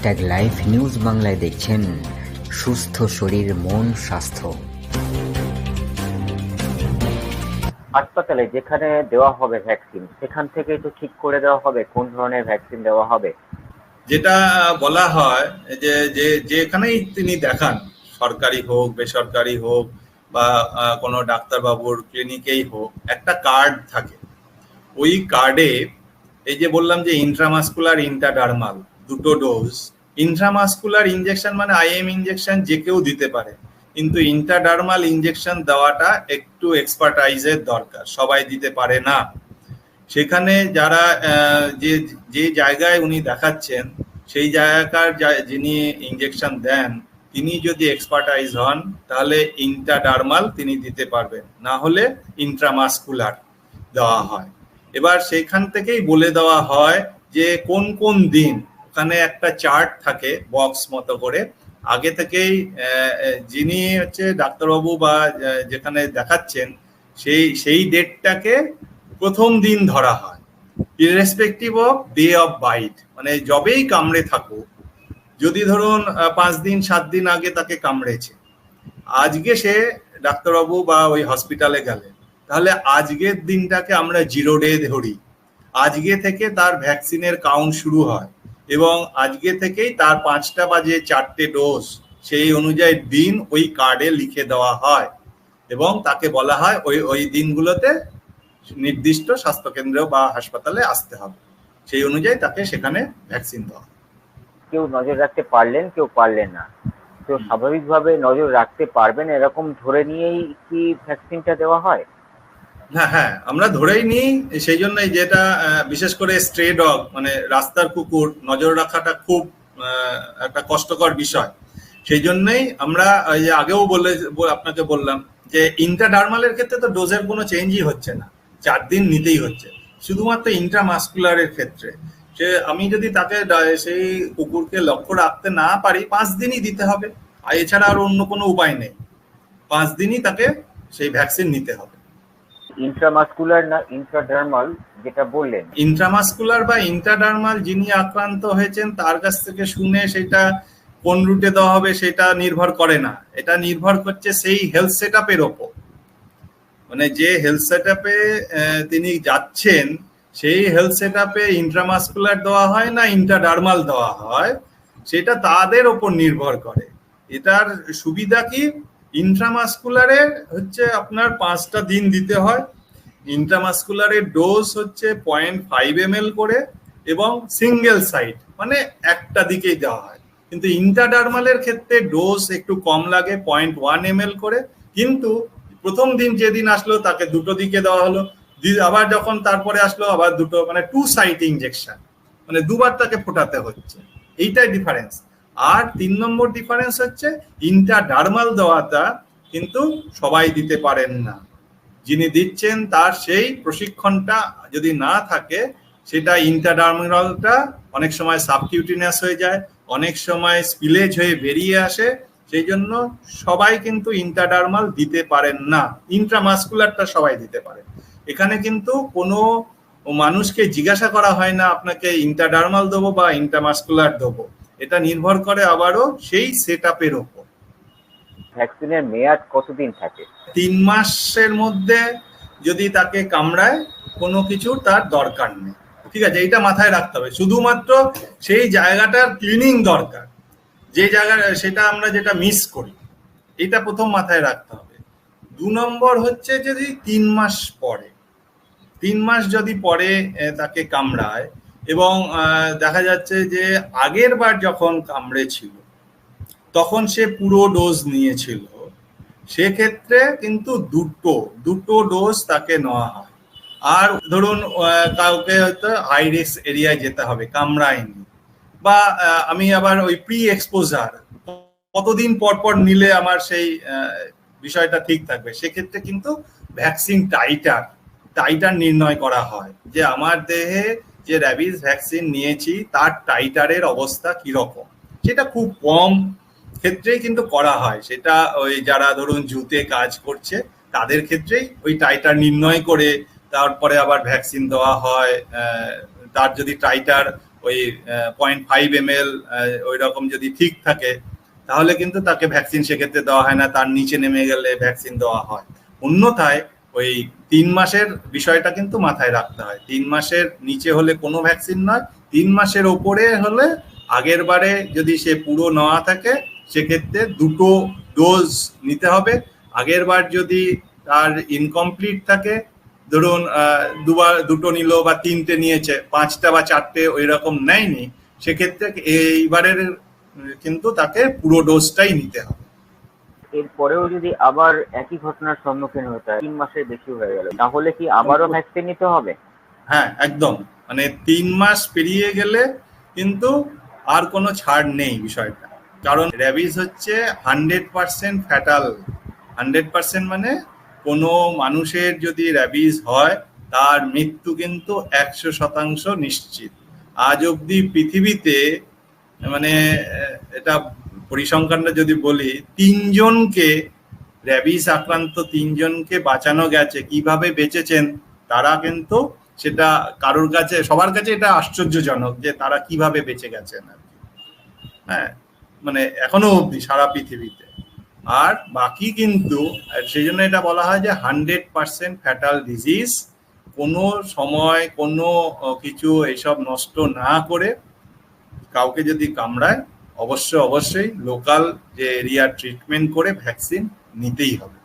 Hashtag live news বাংলায় দেখছেন সুস্থ শরীর মন স্বাস্থ্য। হাসপাতালে যেখানে দেওয়া হবে ভ্যাকসিন সেখান থেকে তো ঠিক করে দেওয়া হবে কোন ধরনের ভ্যাকসিন দেওয়া হবে। যেটা বলা হয় যে যে যেখানেই তিনি দেখান সরকারি হোক বেসরকারি হোক বা কোনো ডাক্তারবাবুর ক্লিনিকেই হোক একটা কার্ড থাকে। ওই কার্ডে এই যে বললাম যে ইন্ট্রামাসকুলার ইন্টাডার্মাল দুটো ডোজ ইন্ট্রামাসকুলার ইনজেকশন মানে আইএম ইনজেকশন যে কেউ দিতে পারে। কিন্তু ইন্টাডার্মাল ইনজেকশন দেওয়াটা একটু এক্সপার্টাইজের দরকার, সবাই দিতে পারে না। সেখানে যারা যে যে জায়গায় উনি দেখাচ্ছেন, সেই জায়গাকার যিনি ইনজেকশন দেন, তিনি যদি এক্সপার্টাইজ হন, তাহলে ইন্টাডার্মাল তিনি দিতে পারবেন। না হলে ইন্ট্রামাসকুলার দেওয়া হয়। এবার সেখান থেকেই বলে দেওয়া হয় যে কোন কোন দিন ওখানে একটা চার্ট থাকে বক্স মতো করে। আগে থেকেই যিনি হচ্ছে ডাক্তারবাবু বা যেখানে দেখাচ্ছেন, সেই সেই ডেটটাকে প্রথম দিন ধরা হয়। Irrespective of day of bite মানে যবেই কামড়ে থাকুক, যদি ধরুন পাঁচ দিন, সাত দিন আগে তাকে কামড়েছে। আজকে সে ডাক্তারবাবু বা ওই হসপিটালে গেলেন, তাহলে আজকের দিনটাকে আমরা জিরো ডে ধরি। আজকে থেকে তার ভ্যাকসিনের কাউন্ট শুরু হয়। এবং আজকে থেকেই তার পাঁচটা বাজে চারটে ডোজ সেই অনুযায়ী দিন ওই কার্ডে লিখে দেওয়া হয় এবং তাকে বলা হয় ওই ওই দিনগুলোতে নির্দিষ্ট স্বাস্থ্যকেন্দ্র বা হাসপাতালে আসতে হবে। সেই অনুযায়ী তাকে সেখানে ভ্যাকসিন দেওয়া কেউ নজর রাখতে পারলেন কেউ পারলেন না। তো স্বাভাবিকভাবে নজর রাখতে পারবেন এরকম ধরে নিয়েই কি ভ্যাকসিনটা দেওয়া হয়? হ্যাঁ হ্যাঁ আমরা ধরেই নিই সেই জন্যই যেটা বিশেষ করে স্ট্রে ডগ মানে রাস্তার কুকুর, নজর রাখাটা খুব একটা কষ্টকর বিষয়। সেই জন্যই আমরা আগেও বলে আপনাকে বললাম যে ইন্টাডার্মালের ক্ষেত্রে তো ডোজের কোনো চেঞ্জই হচ্ছে না। চার দিন নিতেই হচ্ছে। শুধুমাত্র ইন্ট্রামাসকুলারের ক্ষেত্রে। সে, আমি যদি তাকে সেই কুকুরকে লক্ষ্য রাখতে না পারি, পাঁচ দিনই দিতে হবে। আর এছাড়া আর অন্য কোনো উপায় নেই। পাঁচ দিনই তাকে সেই ভ্যাকসিন নিতে হবে। ইন্ট্রামাসকুলার না ইন্ট্রাডার্মাল যেটা বললেন? ইন্ট্রামাসকুলার বা ইন্টাডার্মাল যিনি আক্রান্ত হয়েছেন, তার কাছ থেকে শুনে সেটা কোন রুটে দেওয়া হবে সেটা নির্ভর করে না। এটা নির্ভর করছে সেই হেলথ সেট আপের ওপর। মানে যে হেলথ সেট আপে তিনি যাচ্ছেন, সেই হেলথ সেট আপে ইন্ট্রামাসকুলার দেওয়া হয় না ইন্টাডার্মাল দেওয়া হয়, সেটা তাদের ওপর নির্ভর করে। এটার সুবিধা কি? ইন্ট্রামাসকুলারে হচ্ছে আপনার পাঁচটা দিন দিতে হয়। ইন্ট্রামাসকুলারের ডোজ হচ্ছে পয়েন্ট ফাইভ এম করে এবং সিঙ্গেল সাইড মানে একটা দিকেই দেওয়া হয়। কিন্তু ইন্টাডার্মালের ক্ষেত্রে ডোজ একটু কম লাগে পয়েন্ট ওয়ান এম করে। কিন্তু প্রথম দিন যেদিন আসলো, তাকে দুটো দিকে দেওয়া হলো। আবার যখন তারপরে আসলো, আবার দুটো মানে টু সাইট ইনজেকশন মানে দুবার তাকে ফোটাতে হচ্ছে। এইটাই ডিফারেন্স আর তিন নম্বর ডিফারেন্স হচ্ছে ইন্টাডার্মাল দেওয়াটা কিন্তু সবাই দিতে পারেন না। যিনি দিচ্ছেন তার সেই প্রশিক্ষণটা যদি না থাকে, সেটা ইন্টাডার্মালটা অনেক সময় সাবকিউটিনাস হয়ে যায়, অনেক সময় স্পিলেজ হয়ে বেরিয়ে আসে, সেই জন্য সবাই কিন্তু ইন্টাডার্মাল দিতে পারেন না। ইন্ট্রামাসকুলারটা সবাই দিতে পারে। এখানে কিন্তু কোনো মানুষকে জিজ্ঞাসা করা হয় না, আপনাকে ইন্টাডার্মাল দেবো বা ইন্টারমাসকুলার দেবো। এটা নির্ভর করে আবারও সেই সেট আপের ওপর ভ্যাকসিনের মেয়াদ কতদিন থাকে? তিন মাসের মধ্যে যদি তাকে কামড়ায় কোনো কিছু তার দরকার নেই। ঠিক আছে এইটা মাথায় রাখতে হবে। শুধুমাত্র সেই জায়গাটার ক্লিনিং দরকার। যে জায়গা সেটা আমরা যেটা মিস করি এটা প্রথম মাথায় রাখতে হবে। দু নম্বর হচ্ছে যদি তিন মাস পরে তিন মাস যদি পরে তাকে কামড়ায় এবং দেখা যাচ্ছে যে আগের বার যখন কামড়েছিল তখন সে পুরো ডোজ নিয়েছিল। সেক্ষেত্রে কিন্তু দুটো দুটো ডোজ তাকে নেওয়া হয়। আর ধরুন কাউকে হয়তো হাই রিস্ক এরিয়ায় যেতে হবে, কামড়ায়নি। বা আমি আবার ওই প্রি এক্সপোজার কতদিন পর পর নিলে আমার সেই বিষয়টা ঠিক থাকবে? সেক্ষেত্রে কিন্তু ভ্যাকসিন টাইটার টাইটার নির্ণয় করা হয় যে আমার দেহে যে র্যাবিস ভ্যাকসিন নিয়েছি, তার টাইটারের অবস্থা কীরকম? সেটা খুব কম ক্ষেত্রেই কিন্তু করা হয়। সেটা ওই যারা ধরুন জুতে কাজ করছে, তাদের ক্ষেত্রেই ওই টাইটার নির্ণয় করে তারপরে আবার ভ্যাকসিন দেওয়া হয়। তার যদি টাইটার ওই পয়েন্ট ফাইভ এম এল ওই রকম যদি ঠিক থাকে, তাহলে কিন্তু তাকে ভ্যাকসিন সেক্ষেত্রে দেওয়া হয় না। তার নিচে নেমে গেলে ভ্যাকসিন দেওয়া হয়। অন্যথায় ওই তিন মাসের বিষয়টা কিন্তু মাথায় রাখতে হয়। তিন মাসের নিচে হলে কোনো ভ্যাকসিন নয়, তিন মাসের ওপরে হলে আগের বারে যদি সে পুরো নেওয়া থাকে, সেক্ষেত্রে দুটো ডোজ নিতে হবে। আগের বার যদি তার ইনকমপ্লিট থাকে, ধরুন দুবার দুটো নিল বা তিনটে নিয়েছে, পাঁচটা বা চারটে ওই রকম নেয়নি, সেক্ষেত্রে এইবারের কিন্তু তাকে পুরো ডোজটাই নিতে হবে। এরপরেও যদি আবার একই ঘটনার সম্মুখীন হতে হয় তিন মাসের বেশি হয়ে গেল তাহলে কি আবারও ভ্যাকসিন নিতে হবে? হ্যাঁ একদম। মানে তিন মাস পেরিয়ে গেলে কিন্তু আর কোনো ছাড় নেই বিষয়টা। কারণ র্যাবিস হচ্ছে hundred percent fatal. Hundred percent মানে কোনো মানুষের যদি র্যাবিস হয় তার মৃত্যু কিন্তু একশো শতাংশ নিশ্চিত। আজ অবধি পৃথিবীতে মানে এটা পরিসংখ্যানটা যদি বলি, তিনজনকে, র্যাবিস আক্রান্ত তিনজনকে বাঁচানো গেছে, কীভাবে বেঁচেছেন, তারা কিন্তু সেটা কারোর কাছে, সবার কাছে এটা আশ্চর্যজনক যে তারা কীভাবে বেঁচে গেছেন আর কি। হ্যাঁ মানে এখনও অবধি সারা পৃথিবীতে আর বাকি কিন্তু সেই জন্য এটা বলা হয় যে হান্ড্রেড পার্সেন্ট ফ্যাটাল ডিজিজ, কোনো সময় কোনো কিছু এইসব নষ্ট না করে কাউকে যদি কামড়ায় অবশ্যই অবশ্যই লোকাল যে এরিয়া ট্রিটমেন্ট করে ভ্যাকসিন নিতেই হবে।